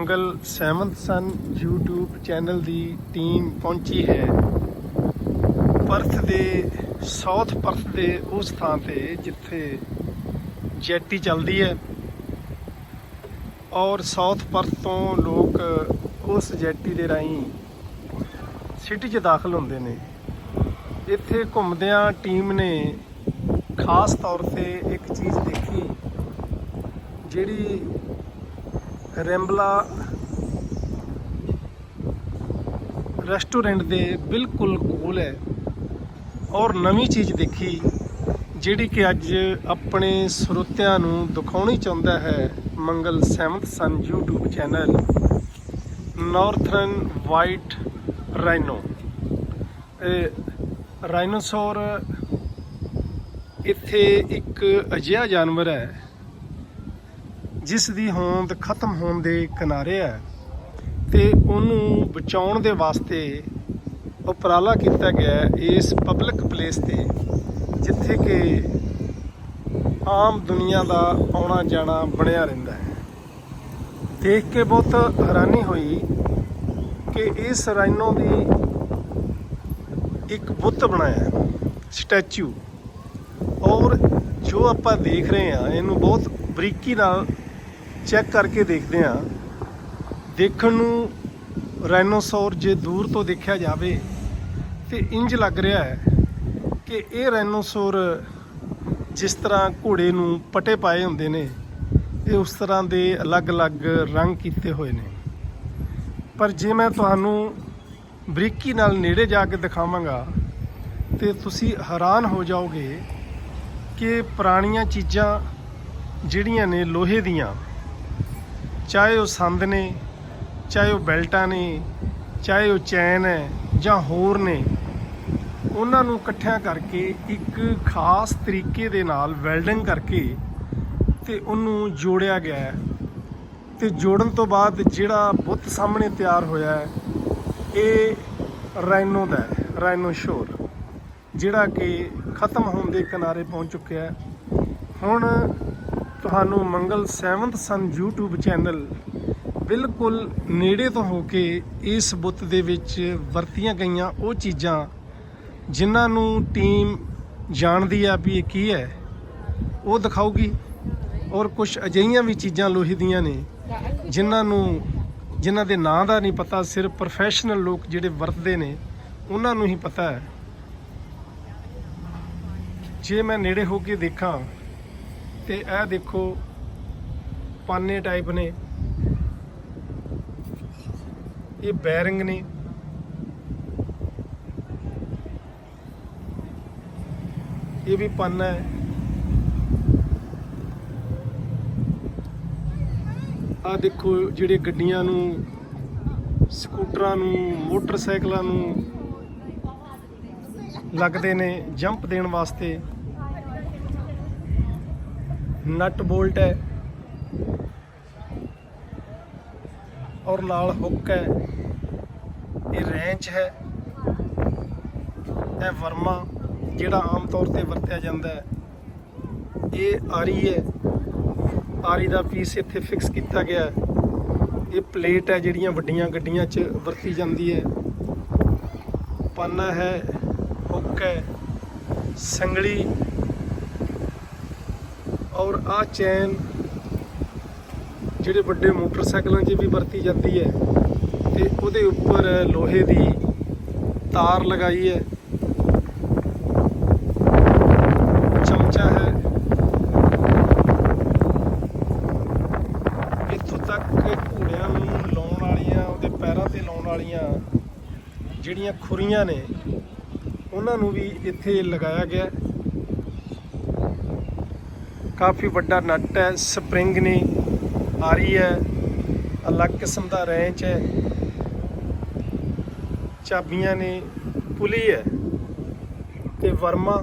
Mangal seventh sun, YouTube channel ਦੀ team ਪਹੁੰਚੀ ਹੈ। Perth ਦੇ ਸਾਊਥ ਪਰਥ ਦੇ ਉਸ ਥਾਂ ਤੇ ਜਿੱਥੇ ਜੈਟੀ ਚੱਲਦੀ ਹੈ ਔਰ ਸਾਊਥ ਪਰਥ ਤੋਂ ਲੋਕ ਉਸ ਜੈਟੀ ਦੇ ਰਾਹੀਂ ਸਿਟੀ 'ਚ ਦਾਖਲ ਹੁੰਦੇ ਨੇ। ਇੱਥੇ ਘੁੰਮਦਿਆਂ ਟੀਮ ਨੇ ਖਾਸ ਤੌਰ ਤੇ ਇੱਕ ਚੀਜ਼ ਦੇਖੀ, ਜਿਹੜੀ ਰੈਂਬਲਾ ਰੈਸਟੋਰੈਂਟ ਦੇ ਬਿਲਕੁਲ ਕੋਲ ਹੈ। ਔਰ ਨਵੀਂ ਚੀਜ਼ ਦੇਖੀ, ਜਿਹੜੀ ਕਿ ਅੱਜ ਆਪਣੇ ਸਰੋਤਿਆਂ ਨੂੰ ਦਿਖਾਉਣੀ ਚਾਹੁੰਦਾ ਹੈ Mangal 7th sun YouTube channel northern white rhino ਇਹ ਰਾਈਨੋਸੌਰ ਇੱਥੇ ਇੱਕ ਅਜਿਹਾ ਜਾਨਵਰ ਹੈ ਜਿਸ ਦੀ ਹੋਂਦ ਖਤਮ ਹੋਣ ਦੇ ਕਿਨਾਰੇ ਹੈ ਤੇ ਉਹਨੂੰ ਬਚਾਉਣ ਦੇ ਵਾਸਤੇ ਉਪਰਾਲਾ ਕੀਤਾ ਗਿਆ ਇਸ ਪਬਲਿਕ ਪਲੇਸ ਤੇ, ਜਿੱਥੇ ਕਿ ਆਮ ਦੁਨੀਆ ਦਾ ਆਉਣਾ ਜਾਣਾ ਬਣਿਆ ਰਹਿੰਦਾ ਹੈ। ਦੇਖ ਕੇ ਬਹੁਤ ਹੈਰਾਨੀ ਹੋਈ ਕਿ ਇਸ ਰਾਈਨੋ ਦੀ ਇੱਕ ਬੁੱਤ ਬਣਾਇਆ ਸਟੈਚੂ। ਔਰ ਜੋ ਆਪਾਂ ਦੇਖ ਰਹੇ ਹਾਂ, ਇਹਨੂੰ ਬਹੁਤ ਬਰੀਕੀ ਨਾਲ ਚੈੱਕ ਕਰਕੇ ਦੇਖਦੇ ਹਾਂ। ਦੇਖਣ ਨੂੰ ਰਾਈਨੋਸੌਰ ਜੇ ਦੂਰ ਤੋਂ ਦੇਖਿਆ ਜਾਵੇ ਤੇ ਇੰਜ ਲੱਗ ਰਿਹਾ ਹੈ ਕਿ ਇਹ ਰਾਈਨੋਸੌਰ ਜਿਸ ਤਰ੍ਹਾਂ ਘੋੜੇ ਨੂੰ ਪਟੇ ਪਾਏ ਹੁੰਦੇ ਨੇ, ਇਹ ਉਸ ਤਰ੍ਹਾਂ ਦੇ ਅਲੱਗ-ਅਲੱਗ ਰੰਗ ਕੀਤੇ ਹੋਏ ਨੇ। ਪਰ ਜੇ ਮੈਂ ਤੁਹਾਨੂੰ ਬਰੀਕੀ ਨਾਲ ਨੇੜੇ ਜਾ ਕੇ ਦਿਖਾਵਾਂਗਾ, ਤੇ ਤੁਸੀਂ ਹੈਰਾਨ ਹੋ ਜਾਓਗੇ ਕਿ ਪੁਰਾਣੀਆਂ ਚੀਜ਼ਾਂ ਜਿਹੜੀਆਂ ਨੇ ਲੋਹੇ ਦੀਆਂ ਚਾਹੇ ਉਹ ਸੰਦ ਨੇ, ਚਾਹੇ ਉਹ ਬੈਲਟਾਂ ਨੇ, ਚਾਹੇ ਉਹ ਚੈਨ ਹੈ ਜਾਂ ਹੋਰ ਨੇ, ਉਹਨਾਂ ਨੂੰ ਇਕੱਠਿਆਂ ਕਰਕੇ ਇੱਕ ਖਾਸ ਤਰੀਕੇ ਦੇ ਨਾਲ ਵੈਲਡਿੰਗ ਕਰਕੇ ਤੇ ਉਹਨੂੰ ਜੋੜਿਆ ਗਿਆ ਹੈ। ਤੇ ਜੋੜਨ ਤੋਂ ਬਾਅਦ ਜਿਹੜਾ ਬੁੱਤ ਸਾਹਮਣੇ ਤਿਆਰ ਹੋਇਆ ਹੈ, ਇਹ ਰਾਈਨੋ ਦਾ ਹੈ ਸ਼ੋਰ, ਜਿਹੜਾ ਕਿ ਖਤਮ ਹੋਣ ਦੇ ਕਿਨਾਰੇ ਪਹੁੰਚ ਚੁੱਕਿਆ ਹੈ। ਹੁਣ ਤੁਹਾਨੂੰ ਮੰਗਲ 7th ਸਨ YouTube ਚੈਨਲ ਬਿਲਕੁਲ ਨੇੜੇ ਤੋਂ ਹੋ ਕੇ ਇਸ ਬੁੱਤ ਦੇ ਵਿੱਚ ਵਰਤੀਆਂ ਗਈਆਂ ਉਹ ਚੀਜ਼ਾਂ, ਜਿਨ੍ਹਾਂ ਨੂੰ ਟੀਮ ਜਾਣਦੀ ਆ ਵੀ ਇਹ ਕੀ ਹੈ, ਉਹ ਦਿਖਾਊਗੀ। ਔਰ ਕੁਝ ਅਜਿਹੀਆਂ ਵੀ ਚੀਜ਼ਾਂ ਲੋਹੇ ਦੀਆਂ ਨੇ, ਜਿਨ੍ਹਾਂ ਨੂੰ, ਜਿਨ੍ਹਾਂ ਦੇ ਨਾਂ ਦਾ ਨਹੀਂ ਪਤਾ, ਸਿਰਫ ਪ੍ਰੋਫੈਸ਼ਨਲ ਲੋਕ ਜਿਹੜੇ ਵਰਤਦੇ ਨੇ, ਉਹਨਾਂ ਨੂੰ ਹੀ ਪਤਾ ਹੈ। ਜੇ ਮੈਂ ਨੇੜੇ ਹੋ ਕੇ ਦੇਖਾਂ ਤੇ ਇਹ ਦੇਖੋ, ਪਾਨੇ ਟਾਈਪ ਨੇ। ਇਹ ਬੈਰਿੰਗ ਨੇ। ਇਹ ਵੀ ਪਾਨਾ ਹੈ। ਆ ਦੇਖੋ ਜਿਹੜੇ ਗੱਡੀਆਂ ਨੂੰ, ਸਕੂਟਰਾਂ ਨੂੰ, ਮੋਟਰਸਾਈਕਲਾਂ ਨੂੰ ਲੱਗਦੇ ਨੇ, ਜੰਪ ਦੇਣ ਵਾਸਤੇ। ਨਟ ਬੋਲਟ ਹੈ। ਔਰ ਨਾਲ ਹੁੱਕ ਹੈ। ਇਹ ਰੈਂਚ ਹੈ। ਇਹ ਵਰਮਾ ਜਿਹੜਾ ਆਮ ਤੌਰ ਤੇ ਵਰਤਿਆ ਜਾਂਦਾ ਹੈ। ਇਹ ਆਰੀ ਹੈ। ਆਰੀ ਦਾ ਪੀਸ ਇੱਥੇ ਫਿਕਸ ਕੀਤਾ ਗਿਆ ਹੈ। ਇਹ ਪਲੇਟ ਹੈ ਜਿਹੜੀਆਂ ਵੱਡੀਆਂ ਗੱਡੀਆਂ 'ਚ ਵਰਤੀ ਜਾਂਦੀ ਹੈ। ਪਾਨਾ ਹੈ, ਹੁੱਕ ਹੈ। ਸੰਗਲੀ ਔਰ ਆ ਚੈਨ ਜਿਹੜੇ ਵੱਡੇ ਮੋਟਰਸਾਈਕਲਾਂ 'ਚ ਵੀ ਵਰਤੀ ਜਾਂਦੀ ਹੈ ਤੇ ਉਹਦੇ ਉੱਪਰ ਲੋਹੇ ਦੀ ਤਾਰ ਲਗਾਈ ਹੈ ਚਮਚਾ ਹੈ ਇੱਥੋਂ ਤੱਕ ਘੋੜਿਆਂ ਨੂੰ ਲਾਉਣ ਵਾਲੀਆਂ, ਉਹਦੇ ਪੈਰਾਂ ਤੇ ਲਾਉਣ ਵਾਲੀਆਂ ਜਿਹੜੀਆਂ ਖੁਰੀਆਂ ਨੇ, ਉਹਨਾਂ ਨੂੰ ਵੀ ਇੱਥੇ ਲਗਾਇਆ ਗਿਆ ਹੈ। ਕਾਫੀ ਵੱਡਾ ਨਟ ਹੈ, ਸਪਰਿੰਗ ਨੇ, ਆਰੀ ਹੈ, ਅਲੱਗ ਕਿਸਮ ਦਾ ਰੈਂਚ ਹੈ। ਚਾਬੀਆਂ ਨੇ ਪੁਲੀ ਹੈ। ਤੇ ਵਰਮਾ,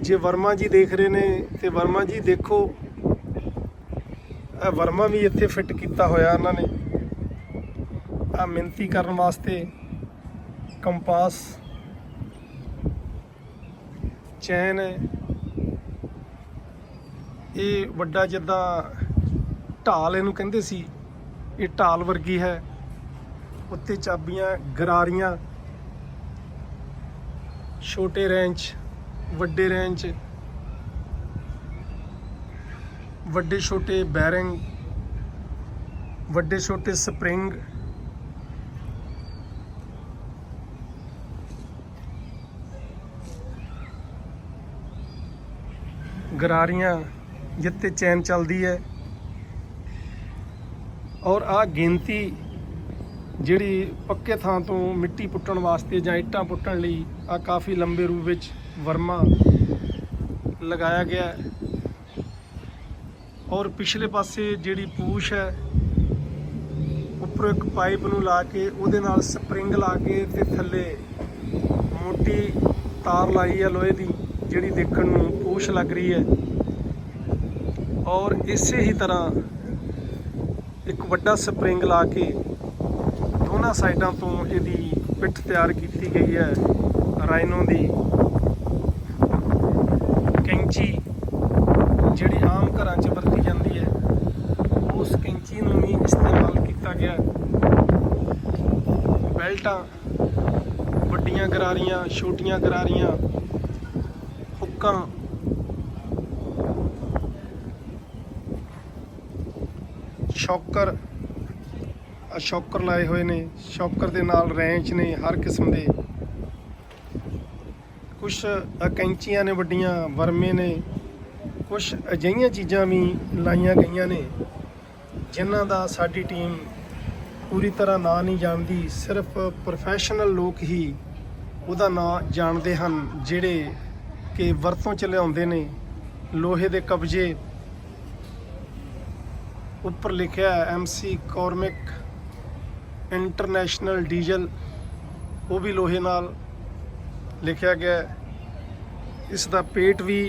ਜੇ ਵਰਮਾ ਜੀ ਦੇਖ ਰਹੇ ਨੇ, ਤੇ ਵਰਮਾ ਜੀ ਦੇਖੋ, ਇਹ ਵਰਮਾ ਵੀ ਇੱਥੇ ਫਿੱਟ ਕੀਤਾ ਹੋਇਆ ਉਹਨਾਂ ਨੇ। ਆ ਮਿਹਨਤੀ ਕਰਨ ਵਾਸਤੇ ਕੰਪਾਸ, ਚੈਨ ਹੈ। ਇਹ ਵੱਡਾ ਜਿੱਦਾਂ ਢਾਲ ਇਹਨੂੰ ਕਹਿੰਦੇ ਸੀ। ਇਹ ਢਾਲ ਵਰਗੀ ਹੈ। ਉੱਤੇ ਚਾਬੀਆਂ, ਗਰਾਰੀਆਂ, ਛੋਟੇ ਰੇਂਜ ਵੱਡੇ ਰੇਂਜ ਵੱਡੇ ਛੋਟੇ ਬੈਰਿੰਗ ਵੱਡੇ ਛੋਟੇ ਸਪਰਿੰਗ ਗਰਾਰੀਆਂ ਜਿੱਤੇ ਚੈਨ ਚੱਲਦੀ ਹੈ। ਔਰ ਆ ਗਿਣਤੀ ਜਿਹੜੀ ਪੱਕੇ ਥਾਂ ਤੋਂ ਮਿੱਟੀ ਪੁੱਟਣ ਵਾਸਤੇ ਜਾਂ ਇੱਟਾਂ ਪੁੱਟਣ ਲਈ ਆ ਕਾਫੀ ਲੰਬੇ ਰੂਪ ਵਿੱਚ ਵਰਮਾ ਲਗਾਇਆ ਗਿਆ ਹੈ। ਔਰ ਪਿਛਲੇ ਪਾਸੇ ਜਿਹੜੀ ਪੂਛ ਹੈ, ਉੱਪਰ ਇੱਕ ਪਾਈਪ ਨੂੰ ਲਾ ਕੇ ਉਹਦੇ ਨਾਲ ਸਪਰਿੰਗ ਲਾ ਕੇ ਤੇ ਥੱਲੇ ਮੋਟੀ ਤਾਰ ਲਾਈ ਹੈ ਲੋਹੇ ਦੀ, ਜਿਹੜੀ ਦੇਖਣ ਨੂੰ ਪੂਛ ਲੱਗ ਰਹੀ ਹੈ। ਔਰ ਇਸੇ ਹੀ ਤਰ੍ਹਾਂ ਇੱਕ ਵੱਡਾ ਸਪਰਿੰਗ ਲਾ ਕੇ ਦੋਨਾਂ ਸਾਈਡਾਂ ਤੋਂ ਇਹਦੀ ਪਿੱਠ ਤਿਆਰ ਕੀਤੀ ਗਈ ਹੈ ਰਾਈਨੋ ਦੀ। ਕੈਂਚੀ ਜਿਹੜੀ ਆਮ ਘਰਾਂ 'ਚ ਵਰਤੀ ਜਾਂਦੀ ਹੈ, ਉਸ ਕੈਂਚੀ ਨੂੰ ਵੀ ਇਸਤੇਮਾਲ ਕੀਤਾ ਗਿਆ। ਬੈਲਟਾਂ, ਵੱਡੀਆਂ ਗਰਾਰੀਆਂ, ਛੋਟੀਆਂ ਗਰਾਰੀਆਂ, ਹੁੱਕਾਂ ਸ਼ੌਕਰ ਸ਼ੌਕਰ ਲਾਏ ਹੋਏ ਨੇ, ਸ਼ੌਕਰ ਦੇ ਨਾਲ ਰੈਂਚ ਨੇ ਹਰ ਕਿਸਮ ਦੇ। ਕੁਝ ਕੈਂਚੀਆਂ ਨੇ ਵੱਡੀਆਂ, ਵਰਮੇ ਨੇ ਕੁਝ ਅਜਿਹੀਆਂ ਚੀਜ਼ਾਂ ਵੀ ਲਾਈਆਂ ਗਈਆਂ ਨੇ, ਜਿਨ੍ਹਾਂ ਦਾ ਸਾਡੀ ਟੀਮ ਪੂਰੀ ਤਰ੍ਹਾਂ ਨਾਂ ਨਹੀਂ ਜਾਣਦੀ, ਸਿਰਫ ਪ੍ਰੋਫੈਸ਼ਨਲ ਲੋਕ ਹੀ ਉਹਦਾ ਨਾਂ ਜਾਣਦੇ ਹਨ, ਜਿਹੜੇ ਕਿ ਵਰਤੋਂ ਚ ਲਿਆਉਂਦੇ ਨੇ, ਲੋਹੇ ਦੇ ਕਬਜੇ ਉੱਪਰ ਲਿਖਿਆ ਐਮਸੀ ਕੋਰਮਿਕ ਇੰਟਰਨੈਸ਼ਨਲ ਡੀਜ਼ਲ ਉਹ ਵੀ ਲੋਹੇ ਨਾਲ ਲਿਖਿਆ ਗਿਆ ਇਸ ਦਾ ਪੇਟ ਵੀ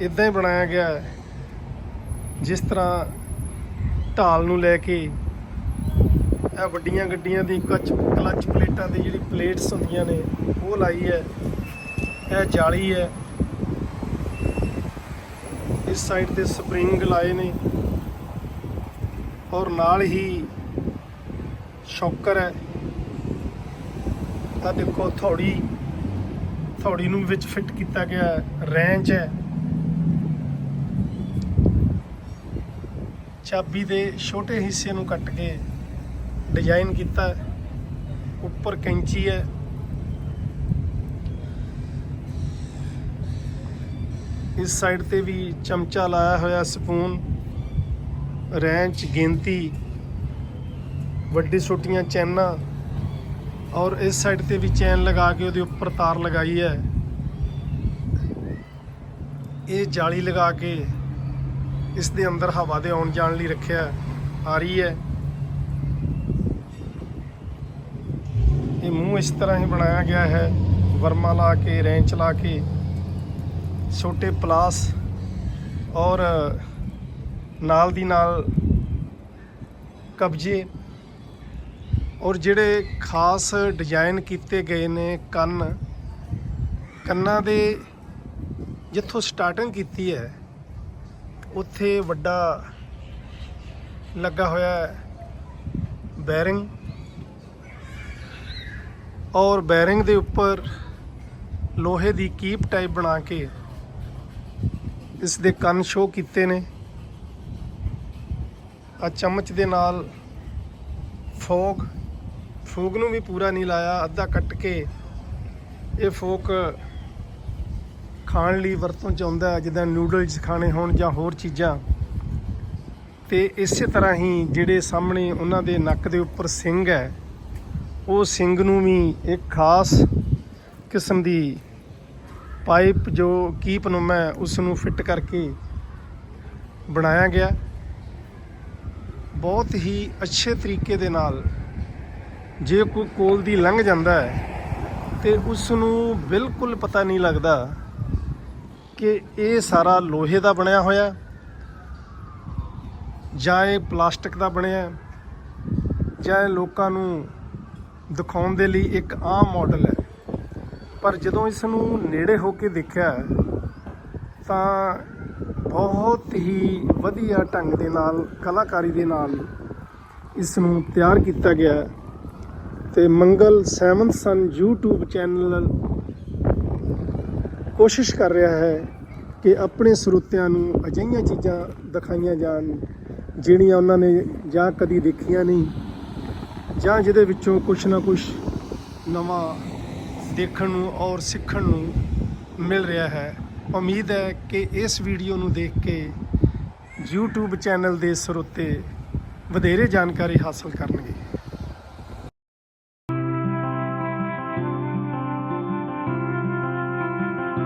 ਇਦਾਂ ਹੀ ਬਣਾਇਆ ਗਿਆ ਹੈ, ਜਿਸ ਤਰ੍ਹਾਂ ਢਾਲ ਨੂੰ ਲੈ ਕੇ ਇਹ ਵੱਡੀਆਂ ਗੱਡੀਆਂ ਦੀ ਕੱਚ, ਕਲਚ ਪਲੇਟਾਂ ਦੀ ਜਿਹੜੀ ਪਲੇਟਸ ਹੁੰਦੀਆਂ ਨੇ, ਉਹ ਲਾਈ ਹੈ। ਇਹ ਜਾਲੀ ਹੈ। ਇਸ ਸਾਈਡ ਤੇ ਸਪਰਿੰਗ ਲਾਏ ਨੇ। ਔਰ ਨਾਲ ਹੀ ਸ਼ੌਕਰ ਹੈ। ਤਾਂ ਦੇਖੋ, ਥੋੜੀ ਥੋੜੀ ਨੂੰ ਵਿੱਚ ਫਿੱਟ ਕੀਤਾ ਗਿਆ ਹੈ। ਰੈਂਚ ਹੈ। ਚਾਬੀ ਦੇ ਛੋਟੇ ਹਿੱਸੇ ਨੂੰ ਕੱਟ ਕੇ ਡਿਜ਼ਾਈਨ ਕੀਤਾ ਉੱਪਰ ਕੈਂਚੀ ਹੈ। ਇਸ ਸਾਈਡ ਤੇ ਵੀ ਚਮਚਾ ਲਾਇਆ ਹੋਇਆ ਸਪੂਨ ਰੈਂਚ, ਗਿਣਤੀ, ਵੱਡੀ ਛੋਟੀਆਂ ਚੈਨਾਂ ਔਰ ਇਸ ਸਾਈਡ ਤੇ ਵੀ ਚੈਨ ਲਗਾ ਕੇ ਉਹਦੇ ਉੱਪਰ ਤਾਰ ਲਗਾਈ ਹੈ। ਇਹ ਜਾਲੀ ਲਗਾ ਕੇ ਇਸ ਦੇ ਅੰਦਰ ਹਵਾ ਦੇ ਆਉਣ ਜਾਣ ਲਈ ਰੱਖਿਆ ਆ ਰਹੀ ਹੈ। ਇਹ ਮੂੰਹ ਇਸ ਤਰ੍ਹਾਂ ਹੀ ਬਣਾਇਆ ਗਿਆ ਹੈ, ਵਰਮਾ ਲਾ ਕੇ, ਰੈਂਚ ਲਾ ਕੇ, ਛੋਟੇ ਪਲਾਸ ਔਰ ਨਾਲ ਦੀ ਨਾਲ ਕਬਜੇ ਔਰ ਜਿਹੜੇ ਖਾਸ ਡਿਜ਼ਾਈਨ ਕੀਤੇ ਗਏ ਨੇ ਕੰਨ, ਕੰਨਾਂ ਦੇ ਜਿੱਥੋਂ ਸਟਾਰਟਿੰਗ ਕੀਤੀ ਹੈ, ਉੱਥੇ ਵੱਡਾ ਲੱਗਾ ਹੋਇਆ ਹੈ ਬੈਰਿੰਗ ਔਰ ਬੈਰਿੰਗ ਦੇ ਉੱਪਰ ਲੋਹੇ ਦੀ ਕੀਪ ਟਾਈਪ ਬਣਾ ਕੇ ਇਸ ਦੇ ਕੰਨ ਸ਼ੋ ਕੀਤੇ ਨੇ। ਆ ਚਮਚ ਦੇ ਨਾਲ ਫੋਕ ਫੋਕ ਨੂੰ ਵੀ ਪੂਰਾ ਨਹੀਂ ਲਾਇਆ, ਅੱਧਾ ਕੱਟ ਕੇ ਇਹ ਫੋਕ ਖਾਣ ਲਈ ਵਰਤੋਂ ਚ ਆਉਂਦਾ ਜਿੱਦਾਂ ਨੂਡਲਸ ਖਾਣੇ ਹੋਣ ਜਾਂ ਹੋਰ ਚੀਜ਼ਾਂ। ਤੇ ਇਸੇ ਤਰ੍ਹਾਂ ਹੀ ਜਿਹੜੇ ਸਾਹਮਣੇ ਉਹਨਾਂ ਦੇ ਨੱਕ ਦੇ ਉੱਪਰ ਸਿੰਗ ਹੈ, ਉਹ ਸਿੰਗ ਨੂੰ ਵੀ ਇੱਕ ਖਾਸ ਕਿਸਮ ਦੀ ਪਾਈਪ ਜੋ ਕੀਪ ਨੂੰ ਹੈ ਉਸ ਨੂੰ ਫਿੱਟ ਕਰਕੇ ਬਣਾਇਆ ਗਿਆ। ਬਹੁਤ ਹੀ ਅੱਛੇ ਤਰੀਕੇ ਦੇ ਨਾਲ ਜੇ ਕੋਈ ਕੋਲ ਦੀ ਲੰਘ ਜਾਂਦਾ ਹੈ ਤੇ ਉਸ ਨੂੰ ਬਿਲਕੁਲ ਪਤਾ ਨਹੀਂ ਲੱਗਦਾ ਕਿ ਇਹ ਸਾਰਾ ਲੋਹੇ ਦਾ ਬਣਿਆ ਹੋਇਆ ਜਾਂ ਇਹ ਪਲਾਸਟਿਕ ਦਾ ਬਣਿਆ ਜਾਂ ਇਹ ਲੋਕਾਂ ਨੂੰ ਦਿਖਾਉਣ ਦੇ ਲਈ ਇੱਕ ਆਮ ਮਾਡਲ ਹੈ। ਪਰ ਜਦੋਂ ਇਸ ਨੂੰ ਨੇੜੇ ਹੋ ਕੇ ਦੇਖਿਆ ਤਾਂ ਬਹੁਤ ਹੀ ਵਧੀਆ ਢੰਗ ਦੇ ਨਾਲ, ਕਲਾਕਾਰੀ ਦੇ ਨਾਲ ਇਸ ਨੂੰ ਤਿਆਰ ਕੀਤਾ ਗਿਆ ਹੈ। ਤੇ Mangal seven sun YouTube channel ਕੋਸ਼ਿਸ਼ ਕਰ ਰਿਹਾ ਹੈ ਕਿ ਆਪਣੇ ਸਰੋਤਿਆਂ ਨੂੰ ਅਜਿਹੀਆਂ ਚੀਜ਼ਾਂ ਦਿਖਾਈਆਂ ਜਾਣ, ਜਿਹੜੀਆਂ ਉਹਨਾਂ ਨੇ ਜਾਂ ਕਦੀ ਦੇਖੀਆਂ ਨਹੀਂ, ਜਾਂ ਜਿਹਦੇ ਵਿੱਚੋਂ ਕੁਝ ਨਾ ਕੁਝ ਨਵਾਂ ਦੇਖਣ ਨੂੰ ਔਰ ਸਿੱਖਣ ਨੂੰ ਮਿਲ ਰਿਹਾ ਹੈ। ਉਮੀਦ ਹੈ ਕਿ ਇਸ ਵੀਡੀਓ ਨੂੰ ਦੇਖ ਕੇ YouTube ਚੈਨਲ ਦੇ ਸਰੋਤੇ ਵਧੇਰੇ ਜਾਣਕਾਰੀ ਹਾਸਲ ਕਰਨਗੇ।